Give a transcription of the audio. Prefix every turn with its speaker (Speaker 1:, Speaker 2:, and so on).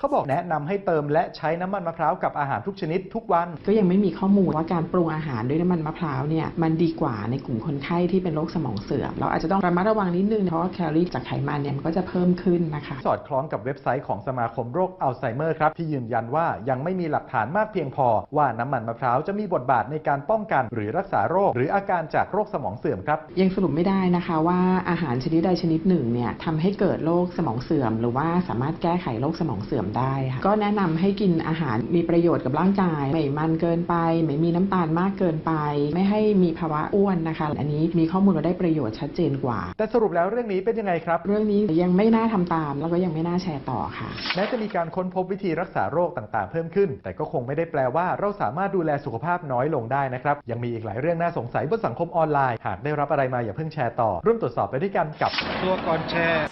Speaker 1: เขาบอกแนะนำให้เติมและใช้น้ำมันมะพร้าวกับอาหารทุกชนิดทุกวัน
Speaker 2: ก็ยังไม่มีข้อมูลว่าการปรุงอาหารด้วยน้ำมันมะพร้าวเนี่ยมันดีกว่าในกลุ่มคนไข้ที่เป็นโรคสมองเสื่อม เราอาจจะต้องระมัดระวังนิดนึงเพราะว่าแคลอรี่จากไขมันเนี่ยมันก็จะเพิ่มขึ้นนะคะ
Speaker 1: สอดคล้องกับเว็บไซต์ของสมาคมโรคอัลไซเมอร์ครับที่ยืนยันว่ายังไม่มีหลักฐานมากเพียงพอ ว่าน้ำมันมะพร้าวจะมีบทบาทในการป้องกัน หรือรักษาโรค หรืออาการจากโรคสมองเสื่อมครับ
Speaker 2: ยังสรุปไม่ได้นะคะว่าอาหารชนิดใดชนิดหนึ่งเนี่ยทำให้เกิดโรคสมองเสื่อม หรือว่าสามารถแก้ไขโรคสมองเสื่อมได้ค่ะก็แนะนำให้กินอาหารมีประโยชน์กับร่างกาย ไม่มันเกินไป ไม่มีน้ำตาลมากเกินไป ไม่ให้มีภาวะอ้วนนะคะ อันนี้มีข้อมูลเราได้ประโยชน์ชัดเจนกว่า
Speaker 1: แต่สรุปแล้วเรื่องนี้เป็นยังไงครับ
Speaker 2: เรื่องนี้ยังไม่น่าทำตาม แล้วก็ยังไม่น่าแชร์ต่อค่ะ
Speaker 1: แม้จะมีการค้นพบวิธีรักษาโรคต่างๆ เพิ่มขึ้น แต่ก็คงไม่ได้แปลว่าเราสามารถดูแลสุขภาพน้อยลงได้นะครับยังมีอีกหลายเรื่องน่าสงสัยบนสังคมออนไลน์หากได้รับอะไรมาอย่าเพิ่งแชร์ต่อร่วมตรวจสอบไปด้วยกันกับ
Speaker 3: ตัวก่อนแชร์